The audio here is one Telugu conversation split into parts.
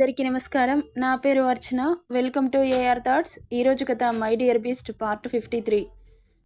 అందరికీ నమస్కారం. నా పేరు Archana. Welcome to AR thoughts. ఈరోజు కథ my dear beast part fifty three.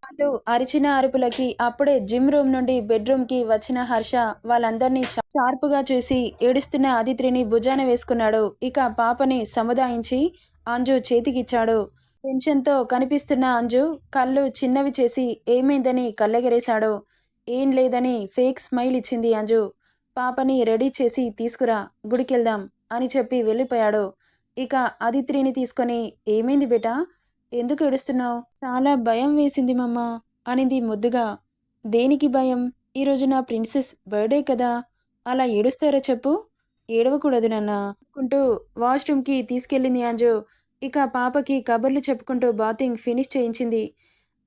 వాళ్ళు అరిచిన అరుపులకి అప్పుడే జిమ్ రూమ్ నుండి బెడ్రూమ్కి వచ్చిన హర్ష వాళ్ళందరినీ షా- షార్పుగా చూసి ఏడుస్తున్న ఆదిత్రిని భుజాన వేసుకున్నాడు. ఇక పాపని సముదాయించి అంజు చేతికిచ్చాడు. టెన్షన్తో కనిపిస్తున్న అంజు కళ్ళు చిన్నవి చేసి ఏమైందని కళ్ళెగరేశాడు. ఏం లేదని ఫేక్ స్మైల్ ఇచ్చింది అంజు. పాపని రెడీ చేసి తీసుకురా గుడికెళ్దాం. అని చెప్పి వెళ్ళిపోయాడు. ఇక అదిత్రిని తీసుకొని ఏమైంది బేటా? ఎందుకు ఏడుస్తున్నావు? చాలా భయం వేసింది మమ్మ అనింది ముద్దుగా. దేనికి భయం? ఈరోజు నా ప్రిన్సెస్ బర్త్డే కదా. అలా ఏడుస్తారా చెప్పు? ఏడవకూడదు నాన్న అనుకుంటూ వాష్రూమ్కి తీసుకెళ్ళింది అంజు. ఇక పాపకి కబర్లు చెప్పుకుంటూ బాతింగ్ ఫినిష్ చేయించింది.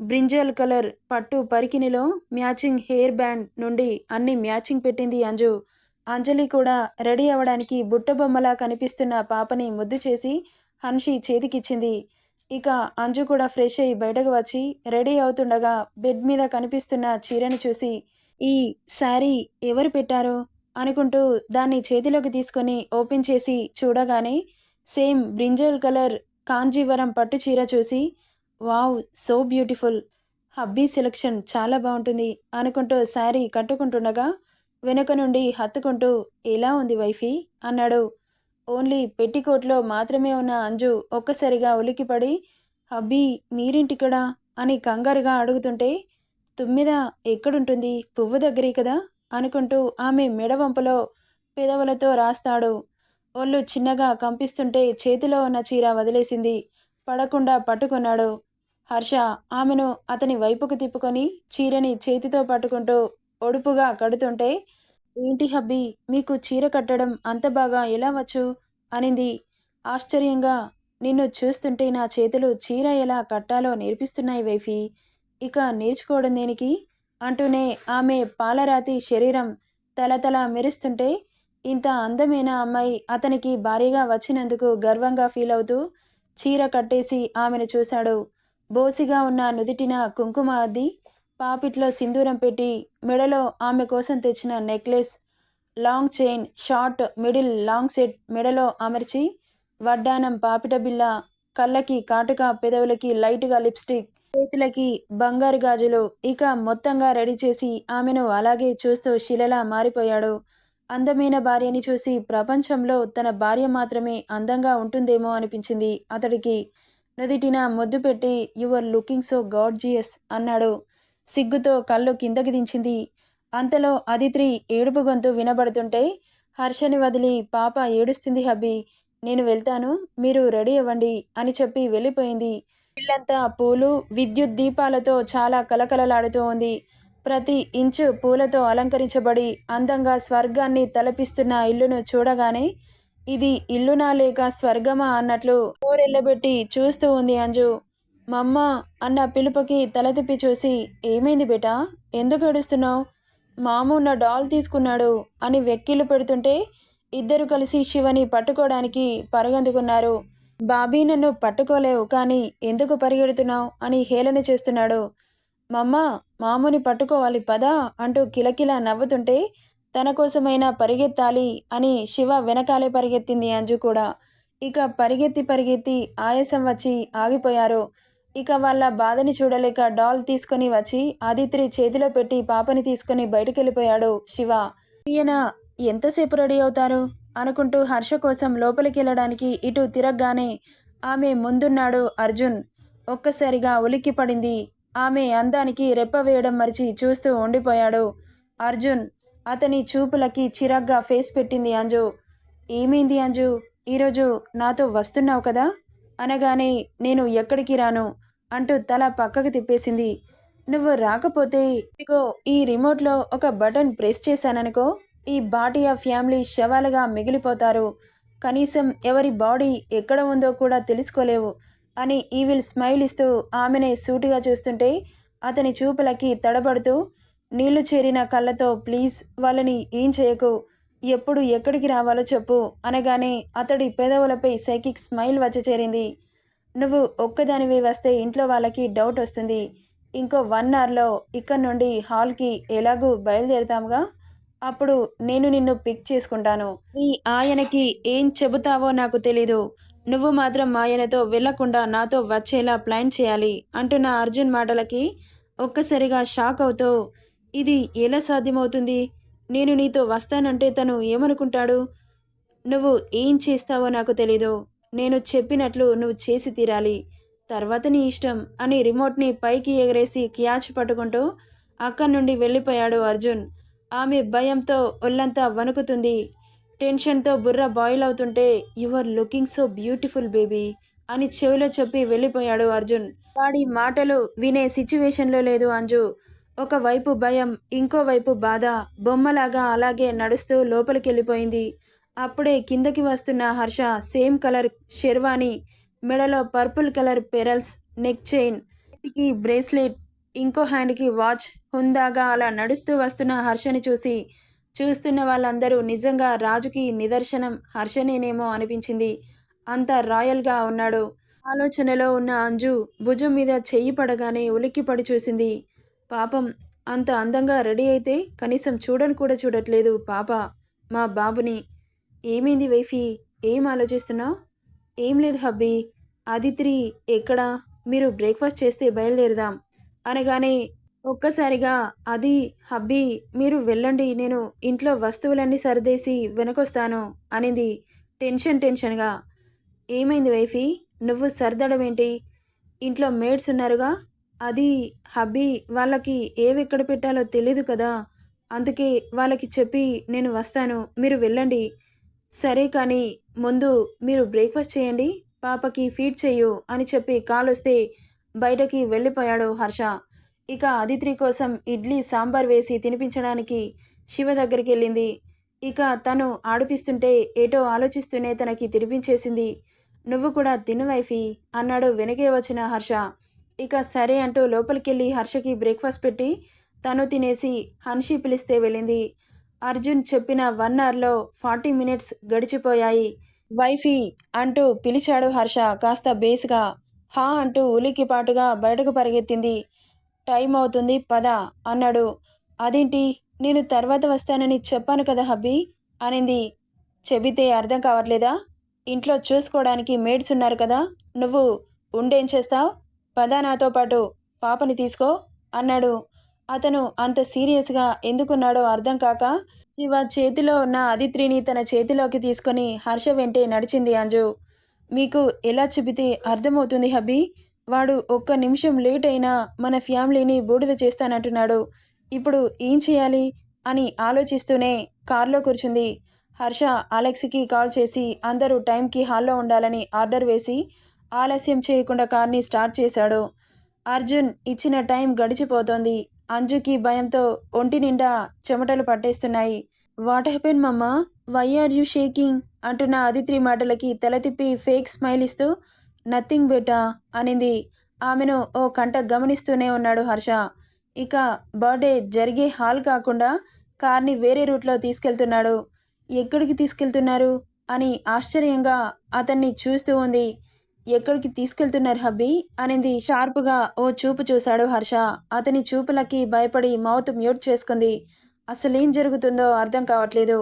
బ్రింజల్ కలర్ పట్టు పరికినిలో మ్యాచింగ్ హెయిర్ బ్యాండ్ నుండి అన్ని మ్యాచింగ్ పెట్టింది అంజు. అంజలి కూడా రెడీ అవ్వడానికి బుట్టబొమ్మలా కనిపిస్తున్న పాపని ముద్దు చేసి హన్షి చేతికిచ్చింది. ఇక అంజు కూడా ఫ్రెష్ అయ్యి బయటకు వచ్చి రెడీ అవుతుండగా బెడ్ మీద కనిపిస్తున్న చీరను చూసి ఈ శారీ ఎవరు పెట్టారో? అనుకుంటూ దాన్ని చేతిలోకి తీసుకొని ఓపెన్ చేసి చూడగానే సేమ్ బ్రింజల్ కలర్ కాంజీవరం పట్టు చీర చూసి wow so beautiful. Hubby selection చాలా బాగుంటుంది అనుకుంటూ శారీ కట్టుకుంటుండగా వెనుక నుండి హత్తుకుంటూ ఎలా ఉంది వైఫీ? అన్నాడు. ఓన్లీ పెట్టికోట్లో మాత్రమే ఉన్న అంజు ఒక్కసారిగా ఉలికిపడి అబ్బీ మీరింటికడా అని కంగారుగా అడుగుతుంటే తుమ్మిద ఎక్కడుంటుంది? పువ్వు దగ్గరే కదా? అనుకుంటూ ఆమె మెడవంపులో పెదవులతో రాస్తాడు. ఒళ్ళు చిన్నగా కంపిస్తుంటే చేతిలో ఉన్న చీర వదిలేసింది. పడకుండా పట్టుకున్నాడు. హర్ష ఆమెను అతని వైపుకు తిప్పుకొని చీరని చేతితో పట్టుకుంటూ ఒడుపుగా కడుతుంటే ఏంటి హబ్బీ మీకు చీర కట్టడం అంత బాగా ఎలా వచ్చు? అనింది. ఆశ్చర్యంగా నిన్ను చూస్తుంటే నా చేతులు చీర ఎలా కట్టాలో నేర్పిస్తున్నాయి వైఫీ. ఇక నేర్చుకోవడం దేనికి? అంటూనే ఆమె పాలరాతి శరీరం తలతల మెరుస్తుంటే ఇంత అందమైన అమ్మాయి అతనికి భారీగా వచ్చినందుకు గర్వంగా ఫీల్ అవుతూ చీర కట్టేసి ఆమెను చూశాడు. బోసిగా ఉన్న నుదిటిన కుంకుమ అద్ది పాపిట్లో సింధూరం పెట్టి మెడలో ఆమె కోసం తెచ్చిన necklace long chain short middle long set మెడలో అమర్చి వడ్డానం పాపిట బిల్ల కళ్ళకి కాటుక పెదవులకి లైట్గా లిప్స్టిక్ చేతులకి బంగారు గాజులు ఇక మొత్తంగా రెడీ చేసి ఆమెను అలాగే చూస్తూ శిలలా మారిపోయాడు. అందమైన భార్యని చూసి ప్రపంచంలో తన భార్య మాత్రమే అందంగా ఉంటుందేమో అనిపించింది. అతడికి నుదిటిన ముద్దు పెట్టి యువర్ లుకింగ్ సో గాడ్జియస్ అన్నాడు. సిగ్గుతో కళ్ళు కిందకి దించింది. అంతలో అదిత్రి ఏడుపు గొంతు వినబడుతుంటే హర్షని వదిలి పాప ఏడుస్తుంది హబ్బీ. నేను వెళ్తాను. మీరు రెడీ అవ్వండి అని చెప్పి వెళ్ళిపోయింది. ఇల్లంతా పూలు విద్యుత్ దీపాలతో చాలా కలకలలాడుతూ ఉంది. ప్రతి ఇంచు పూలతో అలంకరించబడి అందంగా స్వర్గాన్ని తలపిస్తున్న ఇల్లును చూడగానే ఇది ఇల్లునా లేక స్వర్గమా అన్నట్లు కోరెళ్ళబెట్టి చూస్తూ ఉంది అంజు. మమ్మ అన్న పిలుపుకి తల తిప్పి చూసి ఏమైంది బేటా? ఎందుకు ఏడుస్తున్నావు? మాము నా డాల్ తీసుకున్నాడు అని వెక్కిళ్ళు పెడుతుంటే ఇద్దరు కలిసి శివని పట్టుకోవడానికి పరుగందుకున్నారు. బాబీ నన్ను పట్టుకోలేవు కానీ ఎందుకు పరిగెడుతున్నావు? అని హేళన చేస్తున్నాడు. మమ్మ మాముని పట్టుకోవాలి పదా అంటూ కిలకిల నవ్వుతుంటే తన కోసమైనా పరిగెత్తాలి అని శివ వెనకాలే పరిగెత్తింది అంజు కూడా. ఇక పరిగెత్తి పరిగెత్తి ఆయాసం వచ్చి ఆగిపోయారు. ఇక వాళ్ళ బాధని చూడలేక డాల్ తీసుకొని వచ్చి ఆదిత్రి చేతిలో పెట్టి పాపని తీసుకొని బయటకెళ్ళిపోయాడు శివ. ఈయన ఎంతసేపు రెడీ అవుతారు? అనుకుంటూ హర్ష కోసం లోపలికి వెళ్ళడానికి ఇటు తిరగగానే ఆమె ముందున్నాడు అర్జున్. ఒక్కసారిగా ఉలిక్కి పడింది. ఆమె అందానికి రెప్ప వేయడం మరిచి చూస్తూ ఉండిపోయాడు. అర్జున్ అతని చూపులకి చిరాగ్గా ఫేస్ పెట్టింది అంజు. ఏమైంది అంజు? ఈరోజు నాతో వస్తున్నావు కదా? అనగానే నేను ఎక్కడికి రాను? అంటూ తల పక్కకు తిప్పేసింది. నువ్వు రాకపోతే ఇగో ఈ రిమోట్లో ఒక బటన్ ప్రెస్ చేశాననుకో ఈ బాటియా ఫ్యామిలీ శవాలుగా మిగిలిపోతారు. కనీసం ఎవరి బాడీ ఎక్కడ ఉందో కూడా తెలుసుకోలేవు అని ఈవిల్ స్మైల్ ఇస్తూ ఆమెనే సూటిగా చూస్తుంటే అతని చూపులకి తడబడుతూ నీళ్ళు చేరిన కళ్ళతో ప్లీజ్ వాళ్ళని ఏం చేయకు ఎప్పుడు ఎక్కడికి రావాలో చెప్పు అనగానే అతడి పెదవులపై సైకిక్ స్మైల్ వచ్చి చేరింది. నువ్వు ఒక్కదానివి వస్తే ఇంట్లో వాళ్ళకి డౌట్ వస్తుంది. ఇంకో వన్ అవర్లో ఇక్కడ నుండి హాల్కి ఎలాగూ బయలుదేరుతాముగా? అప్పుడు నేను నిన్ను పిక్ చేసుకుంటాను. నీ ఆయనకి ఏం చెబుతావో నాకు తెలీదు. నువ్వు మాత్రం ఆయనతో వెళ్ళకుండా నాతో వచ్చేలా ప్లాన్ చేయాలి అంటున్న అర్జున్ మాటలకి ఒక్కసారిగా షాక్ అవుతూ ఇది ఎలా సాధ్యమవుతుంది? నేను నీతో వస్తానంటే తను ఏమనుకుంటాడు? నువ్వు ఏం చేస్తావో నాకు తెలీదు. నేను చెప్పినట్లు నువ్వు చేసి తీరాలి. తర్వాత నీ ఇష్టం అని రిమోట్ని పైకి ఎగరేసి క్యాచ్ పట్టుకుంటూ అక్కడి నుండి వెళ్ళిపోయాడు అర్జున్. ఆమె భయంతో ఒళ్ళంతా వణుకుతుంది. టెన్షన్తో బుర్ర బాయిల్ అవుతుంటే you are looking so beautiful baby అని చెవిలో చెప్పి వెళ్ళిపోయాడు అర్జున్. వాడి మాటలు వినే సిచ్యువేషన్లో లేదు అంజు. ఒకవైపు భయం ఇంకోవైపు బాధ బొమ్మలాగా అలాగే నడుస్తూ లోపలికి వెళ్ళిపోయింది అప్పుడే కిందకి వస్తున్న హర్ష సేమ్ కలర్ షెర్వాణి మెడలో పర్పుల్ కలర్ పెరల్స్ నెక్ చైన్కి బ్రేస్లెట్ ఇంకో హ్యాండ్కి వాచ్ హుందాగా అలా నడుస్తూ వస్తున్న హర్షని చూసి చూస్తున్న వాళ్ళందరూ నిజంగా రాజుకి నిదర్శనం హర్షనేనేమో అనిపించింది. అంత రాయల్గా ఉన్నాడు. ఆలోచనలో ఉన్న అంజు భుజం మీద చెయ్యి పడగానే ఉలిక్కిపడి చూసింది. పాపం అంత అందంగా రెడీ అయితే కనీసం చూడని కూడా చూడట్లేదు పాప మా బాబుని. ఏమైంది వైఫీ? ఏం ఆలోచిస్తున్నావు? ఏం లేదు హబ్బీ. ఆదిత్రి ఎక్కడా? మీరు బ్రేక్ఫాస్ట్ చేస్తే బయలుదేరుదాం. అనగానే ఒక్కసారిగా అది హబ్బీ మీరు వెళ్ళండి నేను ఇంట్లో వస్తువులన్నీ సర్దేసి వెనకొస్తాను అనింది టెన్షన్ టెన్షన్గా. ఏమైంది వైఫీ? నువ్వు సర్దడం ఏంటి? ఇంట్లో మేడ్స్ ఉన్నారుగా? అది హబ్బీ వాళ్ళకి ఏవెక్కడ పెట్టాలో తెలీదు కదా? అందుకే వాళ్ళకి చెప్పి నేను వస్తాను మీరు వెళ్ళండి సరే కానీ ముందు మీరు బ్రేక్ఫాస్ట్ చేయండి పాపకి ఫీడ్ చెయ్యు అని చెప్పి కాల్ వస్తే బయటకి వెళ్ళిపోయాడు హర్ష. ఇక అదిత్రి కోసం ఇడ్లీ సాంబార్ వేసి తినిపించడానికి శివ దగ్గరికి వెళ్ళింది. ఇక తను ఆడిపిస్తుంటే ఏటో ఆలోచిస్తూనే తనకి తినిపించేసింది. నువ్వు కూడా తిను వైఫీ అన్నాడు వెనకే వచ్చిన హర్ష. ఇక సరే అంటూ లోపలికెళ్ళి హర్షకి బ్రేక్ఫాస్ట్ పెట్టి తను తినేసి హన్షి పిలిస్తే వెళ్ళింది. అర్జున్ చెప్పిన వన్ అవర్లో ఫార్టీ మినిట్స్ గడిచిపోయాయి. వైఫీ అంటూ పిలిచాడు హర్ష కాస్త బేస్గా. హా అంటూ ఉలిక్కిపాటుగా బయటకు పరిగెత్తింది. టైం అవుతుంది పద అన్నాడు. అదేంటి? నేను తర్వాత వస్తానని చెప్పాను కదా హబ్బీ అనింది. చెబితే అర్థం కావట్లేదా? ఇంట్లో చూసుకోవడానికి మేడ్స్ ఉన్నారు కదా నువ్వు ఉండేం చేస్తావు? పద నాతో పాటు పాపని తీసుకో అన్నాడు. అతను అంత సీరియస్గా ఎందుకున్నాడో అర్థం కాక శివ చేతిలో ఉన్న అదిత్రిని తన చేతిలోకి తీసుకొని హర్ష వెంటే నడిచింది అంజు. మీకు ఎలా చెబితే అర్థమవుతుంది హబ్బీ? వాడు ఒక్క నిమిషం లేట్ అయినా మన ఫ్యామిలీని బూడిద చేస్తానంటున్నాడు. ఇప్పుడు ఏం చేయాలి? అని ఆలోచిస్తూనే కారులో కూర్చుంది. హర్ష అలెక్స్కి కాల్ చేసి అందరూ టైంకి హాల్లో ఉండాలని ఆర్డర్ వేసి ఆలస్యం చేయకుండా కార్ని స్టార్ట్ చేశాడు. అర్జున్ ఇచ్చిన టైం గడిచిపోతోంది. అంజుకి భయంతో ఒంటి నిండా చెమటలు పట్టేస్తున్నాయి. What happen mamma why are you shaking అంటున్న అదిత్రి మాటలకి తల తిప్పి ఫేక్ స్మైల్ ఇస్తూ నథింగ్ బెటా అనింది. ఆమెను ఓ కంట గమనిస్తూనే ఉన్నాడు హర్ష. ఇక బర్త్డే జరిగే హాల్ కాకుండా కార్ని వేరే రూట్లో తీసుకెళ్తున్నాడు. ఎక్కడికి తీసుకెళ్తున్నారు? అని ఆశ్చర్యంగా అతన్ని చూస్తూ ఉంది. ఎక్కడికి తీసుకెళ్తున్నారు హబ్బీ? అనింది షార్ప్గా. ఓ చూపు చూశాడు హర్ష. అతని చూపులకి భయపడి మౌత్ మ్యూట్ చేసుకుంది. అసలేం జరుగుతుందో అర్థం కావట్లేదు.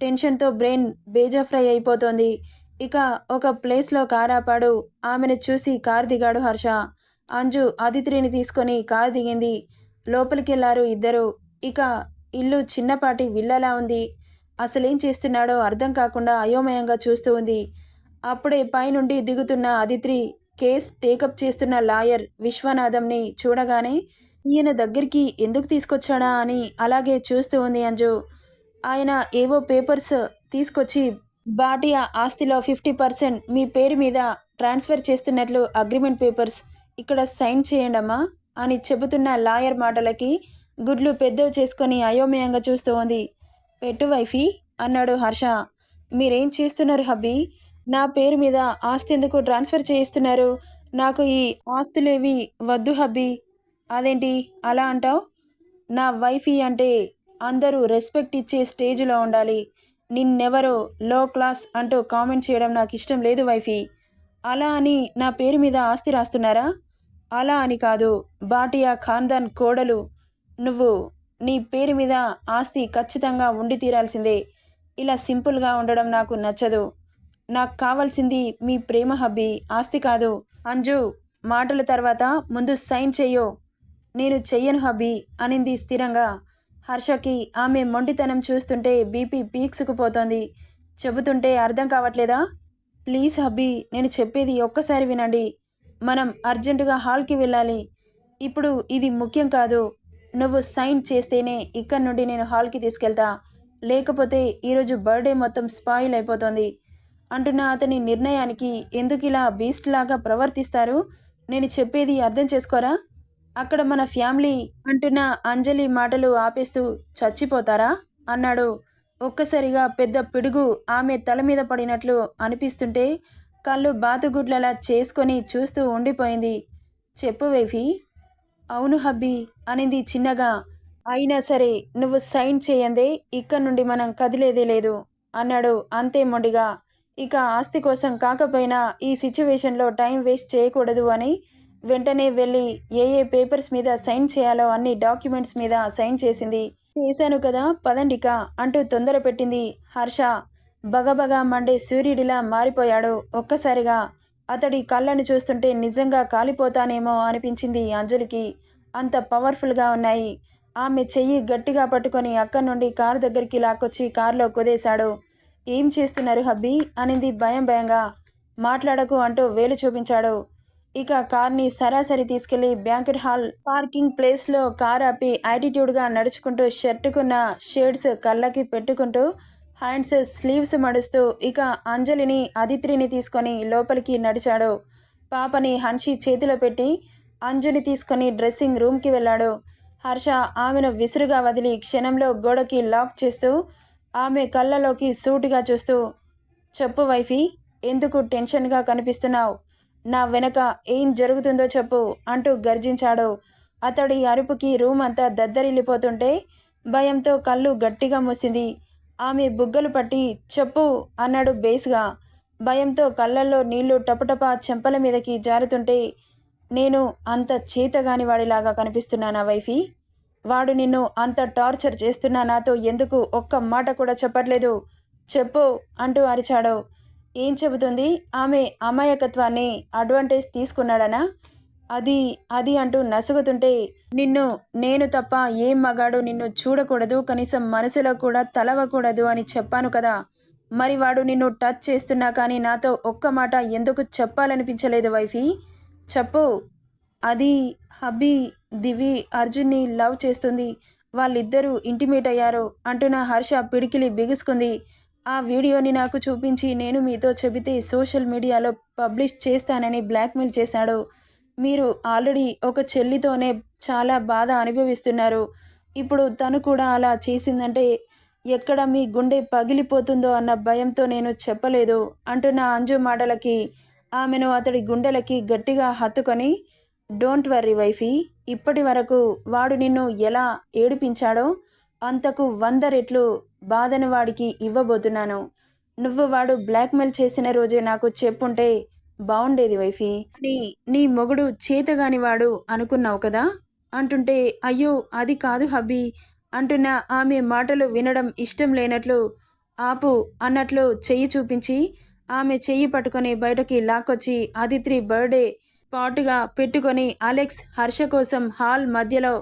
టెన్షన్తో బ్రెయిన్ బేజాఫ్రై అయిపోతోంది. ఇక ఒక ప్లేస్లో కారాపాడు ఆమెను చూసి కారు దిగాడు హర్ష. అంజు అదిత్రిని తీసుకొని కారు దిగింది. లోపలికెళ్ళారు ఇద్దరు. ఇక ఇల్లు చిన్నపాటి విల్లలా ఉంది. అసలేం చేస్తున్నాడో అర్థం కాకుండా అయోమయంగా చూస్తూ ఉంది. అప్పుడే పైనుండి దిగుతున్న అదిత్రి కేస్ టేకప్ చేస్తున్న లాయర్ విశ్వనాథంని చూడగానే ఈయన దగ్గరికి ఎందుకు తీసుకొచ్చాడా అని అలాగే చూస్తూ ఉంది అంజు. ఆయన ఏవో పేపర్స్ తీసుకొచ్చి బాటియా ఆస్తిలో ఫిఫ్టీ పర్సెంట్ మీ పేరు మీద ట్రాన్స్ఫర్ చేస్తున్నట్లు అగ్రిమెంట్ పేపర్స్ ఇక్కడ సైన్ చేయండమ్మా అని చెబుతున్న లాయర్ మాటలకి గుడ్లు పెద్దవి చేసుకొని అయోమయంగా చూస్తూ ఉంది. పెట్టు వైఫీ అన్నాడు హర్ష. మీరేం చేస్తున్నారు హబ్బీ? నా పేరు మీద ఆస్తి ఎందుకు ట్రాన్స్ఫర్ చేయిస్తున్నారు? నాకు ఈ ఆస్తులేవి వద్దు హబ్బీ. అదేంటి అలా అంటావు? నా వైఫీ అంటే అందరూ రెస్పెక్ట్ ఇచ్చే స్టేజ్లో ఉండాలి. నిన్నెవరో లో క్లాస్ అంటూ కామెంట్ చేయడం నాకు ఇష్టం లేదు వైఫీ. అలా అని నా పేరు మీద ఆస్తి రాస్తున్నారా? అలా అని కాదు. బాటియా ఖాన్దాన్ కోడలు. నువ్వు నీ పేరు మీద ఆస్తి ఖచ్చితంగా ఉండి తీరాల్సిందే. ఇలా సింపుల్గా ఉండడం నాకు నచ్చదు. నాకు కావాల్సింది మీ ప్రేమ హబ్బీ. ఆస్తి కాదు. అంజు మాటల తర్వాత ముందు సైన్ చెయ్యో. నేను చెయ్యను హబ్బీ అనింది స్థిరంగా. హర్షకి ఆమె మొండితనం చూస్తుంటే బీపీ పీక్సుకుపోతోంది. చెబుతుంటే అర్థం కావట్లేదా? ప్లీజ్ హబ్బీ నేను చెప్పేది ఒక్కసారి వినండి. మనం అర్జెంటుగా హాల్కి వెళ్ళాలి. ఇప్పుడు ఇది ముఖ్యం కాదు. నువ్వు సైన్ చేస్తేనే ఇక్కడ నుండి నేను హాల్కి తీసుకెళ్తా. లేకపోతే ఈరోజు బర్త్డే మొత్తం స్పాయిల్ అయిపోతుంది. అంటున్న అతని నిర్ణయానికి ఎందుకు ఇలా బీస్ట్ లాగా ప్రవర్తిస్తారు? నేను చెప్పేది అర్థం చేసుకోరా? అక్కడ మన ఫ్యామిలీ అంటున్న అంజలి మాటలు ఆపేస్తూ చచ్చిపోతారా? అన్నాడు. ఒక్కసారిగా పెద్ద పిడుగు ఆమె తల మీద పడినట్లు అనిపిస్తుంటే కళ్ళు బాతుగుడ్లలా చేసుకొని చూస్తూ ఉండిపోయింది. చెప్పు వేఫి. అవును హబ్బీ అనింది చిన్నగా. అయినా సరే నువ్వు సైన్ చేయందే ఇక్కడ నుండి మనం కదిలేదే లేదు అన్నాడు అంతే మొండిగా. ఇక ఆస్తి కోసం కాకపోయినా ఈ సిచ్యువేషన్లో టైం వేస్ట్ చేయకూడదు అని వెంటనే వెళ్ళి ఏ ఏ పేపర్స్ మీద సైన్ చేయాలో అన్ని డాక్యుమెంట్స్ మీద సైన్ చేసింది. చేశాను కదా పదండిక అంటూ తొందర పెట్టింది హర్ష. బగబగా మండే సూర్యుడిలా మారిపోయాడు ఒక్కసారిగా. అతడి కళ్ళను చూస్తుంటే నిజంగా కాలిపోతానేమో అనిపించింది అంజలికి. అంత పవర్ఫుల్గా ఉన్నాయి. ఆమె చెయ్యి గట్టిగా పట్టుకొని అక్కడి నుండి కారు దగ్గరికి లాక్కొచ్చి కారులో కుదేశాడు. ఏం చేస్తున్నారు హబ్బీ అనింది భయం భయంగా. మాట్లాడకు అంటూ వేలు చూపించాడు. ఇక కార్ని సరాసరి తీసుకెళ్ళి బ్యాంకెట్ హాల్ పార్కింగ్ ప్లేస్లో కార్ ఆపి యాటిట్యూడ్గా నడుచుకుంటూ షర్టుకున్న షేడ్స్ కళ్ళకి పెట్టుకుంటూ హ్యాండ్స్ స్లీవ్స్ మడుస్తూ ఇక అంజలిని అదిత్రిని తీసుకొని లోపలికి నడిచాడు. పాపని హన్షి చేతిలో పెట్టి అంజుని తీసుకొని డ్రెస్సింగ్ రూమ్కి వెళ్ళాడు. హర్ష ఆమెను విసురుగా వదిలి క్షణంలో గోడకి లాక్ చేస్తూ ఆమె కళ్ళలోకి సూటిగా చూస్తూ చెప్పు వైఫీ ఎందుకు టెన్షన్గా కనిపిస్తున్నావు? నా వెనక ఏం జరుగుతుందో చెప్పు అంటూ గర్జించాడు. అతడి అరుపుకి రూమ్ అంతా దద్దరిల్లిపోతుంటే భయంతో కళ్ళు గట్టిగా మూసింది. ఆమె బుగ్గలు పట్టి చెప్పు అన్నాడు బేస్గా. భయంతో కళ్ళల్లో నీళ్ళు టపటపా చెంపల మీదకి జారుతుంటే నేను అంత చేతగాని వాడిలాగా కనిపిస్తున్నానా వైఫీ? వాడు నిన్ను అంత టార్చర్ చేస్తున్నా నాతో ఎందుకు ఒక్క మాట కూడా చెప్పట్లేదు. చెప్పు అంటూ అరిచాడు. ఏం చెబుతుంది? ఆమె అమాయకత్వాన్ని అడ్వాంటేజ్ తీసుకున్నాడనా? అది అది అంటూ నసుగుతుంటే నిన్ను నేను తప్ప ఏం మగాడు నిన్ను చూడకూడదు కనీసం మనసులో కూడా తలవకూడదు అని చెప్పాను కదా. మరి వాడు నిన్ను టచ్ చేస్తున్నా కానీ నాతో ఒక్క మాట ఎందుకు చెప్పాలనిపించలేదు వైఫీ? చెప్పు. అది హబ్బీ దివి అర్జున్ని లవ్ చేస్తుంది. వాళ్ళిద్దరూ ఇంటిమేట్ అయ్యారు. అంటున్న హర్ష పిడికిలి బిగుసుకుంది. ఆ వీడియోని నాకు చూపించి నేను మీతో చెబితే సోషల్ మీడియాలో పబ్లిష్ చేస్తానని బ్లాక్మెయిల్ చేశాడు. మీరు ఆల్రెడీ ఒక చెల్లితోనే చాలా బాధ అనుభవిస్తున్నారు. ఇప్పుడు తను కూడా అలా చేసిందంటే ఎక్కడ మీ గుండె పగిలిపోతుందో అన్న భయంతో నేను చెప్పలేదు అంటున్న అంజు మాటలకి ఆమెను అతడి గుండెలకి గట్టిగా హత్తుకొని డోంట్ వర్రీ వైఫీ ఇప్పటి వరకు వాడు నిన్ను ఎలా ఏడిపించాడో అంతకు వంద రెట్లు బాధను వాడికి ఇవ్వబోతున్నాను. నువ్వు వాడు బ్లాక్మెయిల్ చేసిన రోజే నాకు చెప్పుంటే బాగుండేది వైఫీ నీ నీ మొగుడు చేతగాని వాడు అనుకున్నావు కదా? అంటుంటే అయ్యో అది కాదు హబ్బీ. అంటున్న ఆమె మాటలు వినడం ఇష్టం లేనట్లు ఆపు అన్నట్లు చెయ్యి చూపించి ఆమె చెయ్యి పట్టుకొని బయటకి లాక్కొచ్చి ఆదిత్రి బర్త్డే స్పాట్గా పెట్టుకొని అలెక్స్ హర్ష కోసం హాల్ మధ్యలో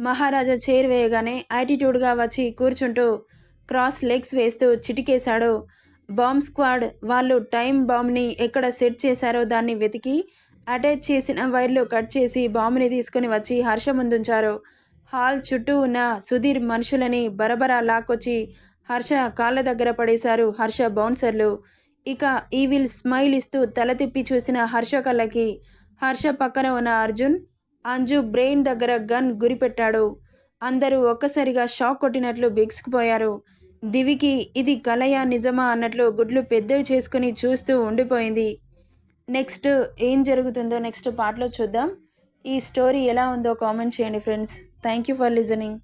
మహారాజా చైర్ వేయగానే యాటిట్యూడ్గా వచ్చి కూర్చుంటూ క్రాస్ లెగ్స్ వేస్తూ చిటికేశాడు. బాంబ్ స్క్వాడ్ వాళ్ళు టైం బాంబ్ని ఎక్కడ సెట్ చేశారో దాన్ని వెతికి అటాచ్ చేసిన వైర్లు కట్ చేసి బాంబుని తీసుకుని వచ్చి హర్ష ముందుంచారు. హాల్ చుట్టూ ఉన్న సుధీర్ మనుషులని బరబరా లాక్కొచ్చి హర్ష కాళ్ళ దగ్గర పడేశారు హర్ష బౌన్సర్లు. ఇక ఈవిల్ స్మైల్ ఇస్తూ తల తిప్పి చూసిన హర్ష కళ్ళకి హర్ష పక్కన ఉన్న అర్జున్ అంజు బ్రెయిన్ దగ్గర గన్ గురిపెట్టాడు అందరూ ఒక్కసారిగా షాక్ కొట్టినట్లు బిగుసుకుపోయారు దివికి ఇది కలయా నిజమా అన్నట్లు గుడ్లు పెద్దవి చేసుకుని చూస్తూ ఉండిపోయింది. నెక్స్ట్ ఏం జరుగుతుందో నెక్స్ట్ పార్ట్లో చూద్దాం. ఈ స్టోరీ ఎలా ఉందో కామెంట్ చేయండి friends. Thank you for listening.